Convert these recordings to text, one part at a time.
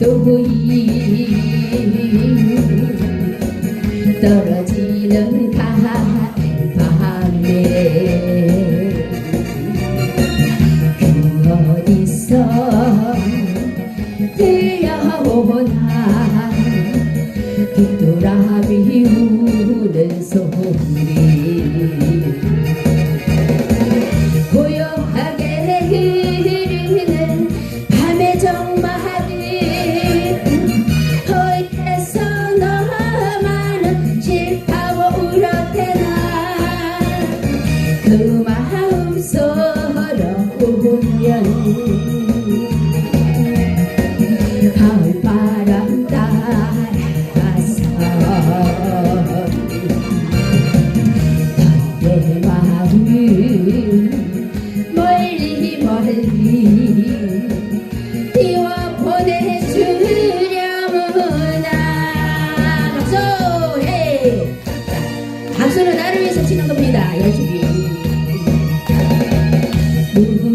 또이 떨어지는 밤에 그 어디서 들려오나 그 마음 서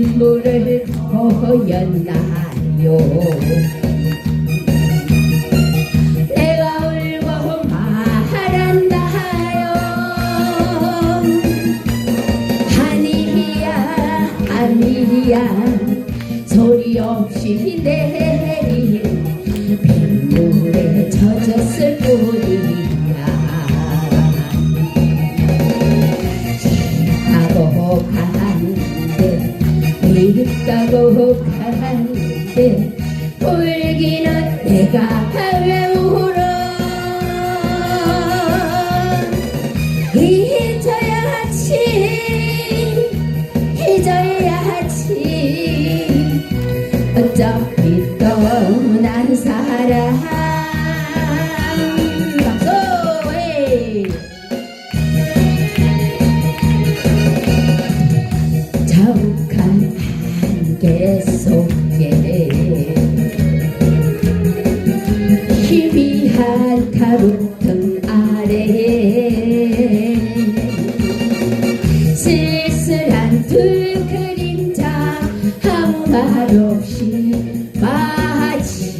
눈물을 보였나요 내가 울고 말한다요 아니야 아니야 소리 없이 내 가는데 울기는 내가 왜 울어 잊어야지 잊어야지. 어차피 떠난 사람. 박수! 에이. 자욱한 한계 속 희미한 가로등 아래 쓸쓸한 두 그림자 아무 말 없이 마치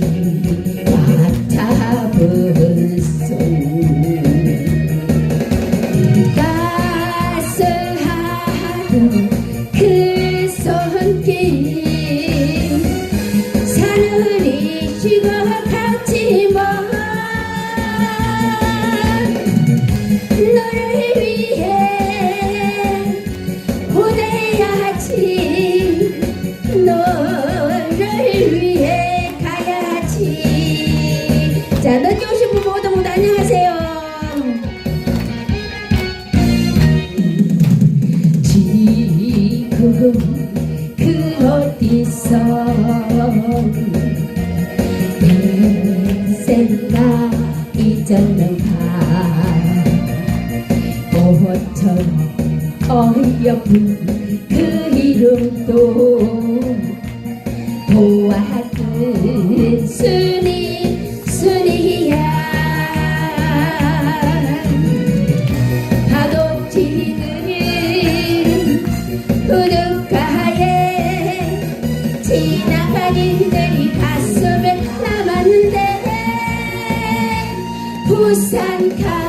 손. 따스하던 자 늦게 오신 분 모두 모두 안녕하세요. 지금 그 어디서 내 생각 잊었는가 꽃처럼 어여쁜 그 이름도 sen kal.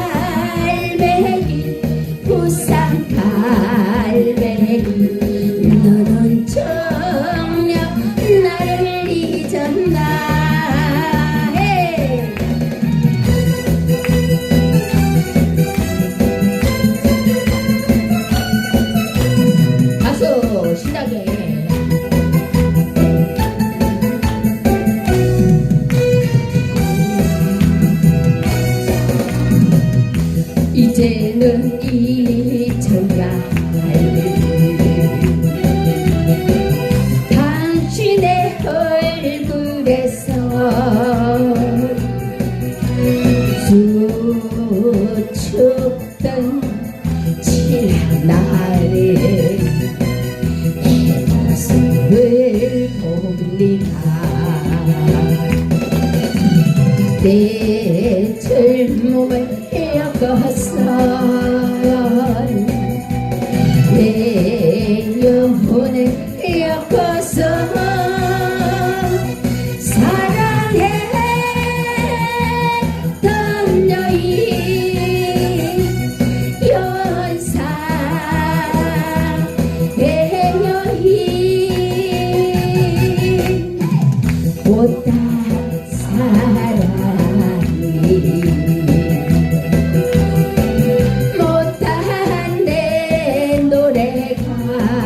이제는 잊혀야 할 당신의 얼굴에서 수척던 지난 날에 이 모습을 봅니다 Augusta. 妈